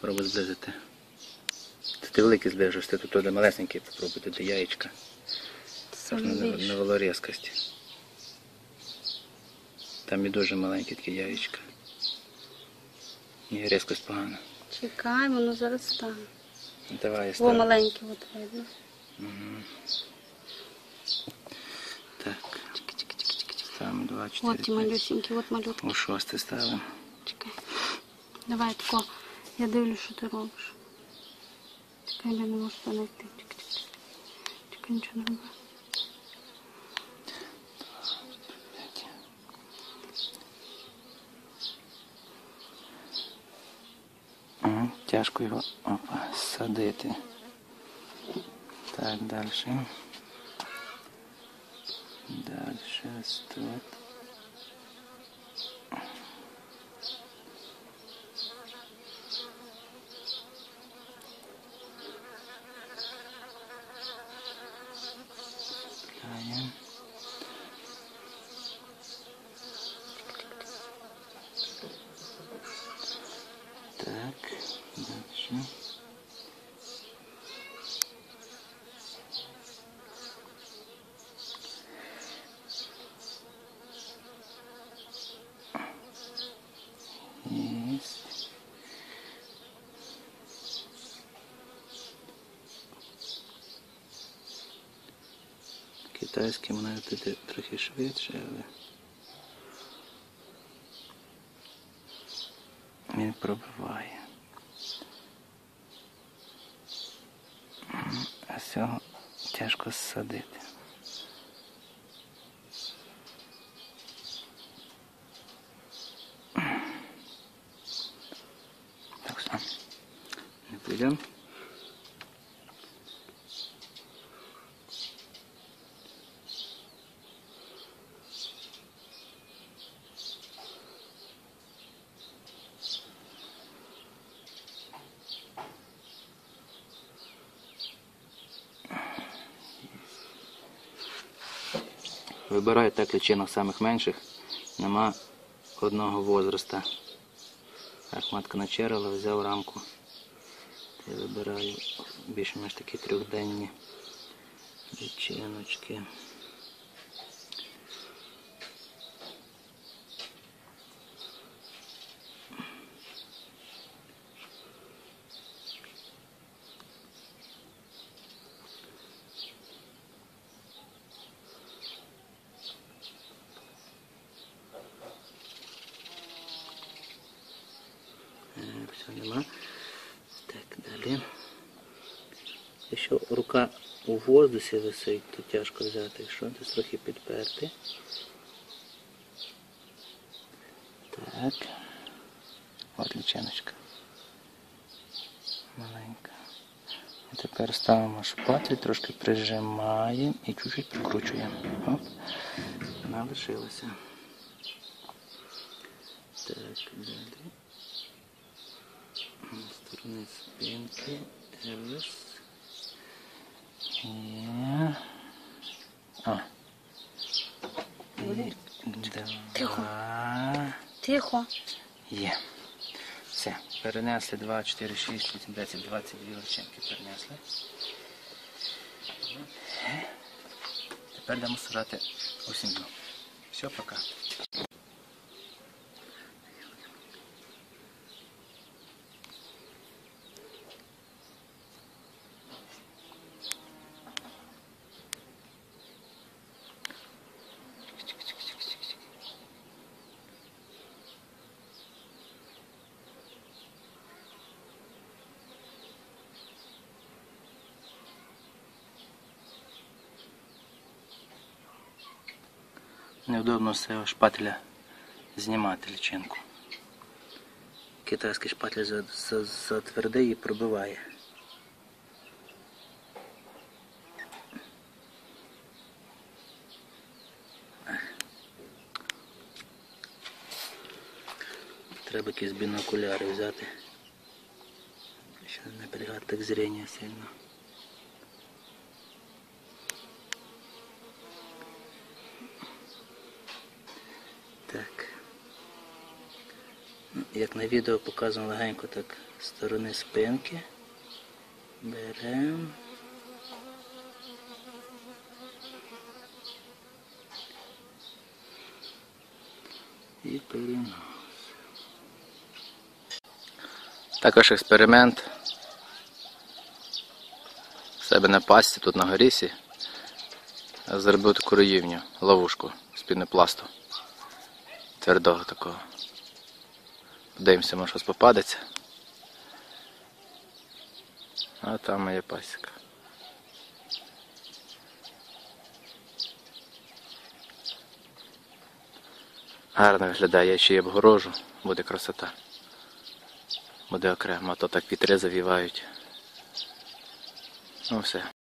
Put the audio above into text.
Пробуй зблизити. Це ти великий зближиш, ти тут туди малесенький попробуй, туди яєчка. Це Аж не, не, більше. не було різкості. Там і дуже маленькі такі яєчка. І різкость погана. Чекай, воно зараз стане. Давай О, маленьке от видно. Так. Ставимо 2, 4, От ті малюсенькі, от малютки. У шосте ставимо. Чекай. Давай тако. Я дивлюсь, що ти робиш. Чекай, я не можу знайти. Чекай, чекай. Чекай, нічого не роби. Ага, тяжко його опа, садити. Так, далі. Далі тут. Кляємо. Так, дальше. Китайський має бути трохи швидше, але він пробиває. А цього тяжко садити. Так все. Не підемо. Вибираю так личинок самих менших. Нема одного возраста. Так, матка начерила, взяв рамку. Я вибираю більш-менш такі трьохденні личиночки. Все нема. Так, далі. Якщо рука у воздусі висить, то тяжко взяти. Якщо десь трохи підперти. Так. От лічиночка. Маленька. Тепер ставимо шпатель, трошки прижимаємо і чуть-чуть прикручуємо. Лишилася. Так, далі. З сторони спинки. Раз. І... А. Тихо. два. Тихо. Є. Все. Перенесли 2, 4, 6, 8, 10, 22 личинки перенесли. Тепер йдемо сажати у сім'ю. Все, пока. Неудобно з цього шпателя знімати личинку. Китайський шпатель за, за, затвердий і пробиває. Треба якісь бінокуляри взяти. Щоб не напрягати так зрення сильно. Як на відео показано легенько так сторони спинки. Беремо. І переносимо. Також експеримент. В себе на пасті тут на горісі. Зробив таку руївню, ловушку з пінопласту. Твердого такого. Подивимося, може щось попадеться. А там моя пасіка. Гарно виглядає, я ще й обгорожу, буде красота. Буде окремо, а то так вітри завівають. Ну все.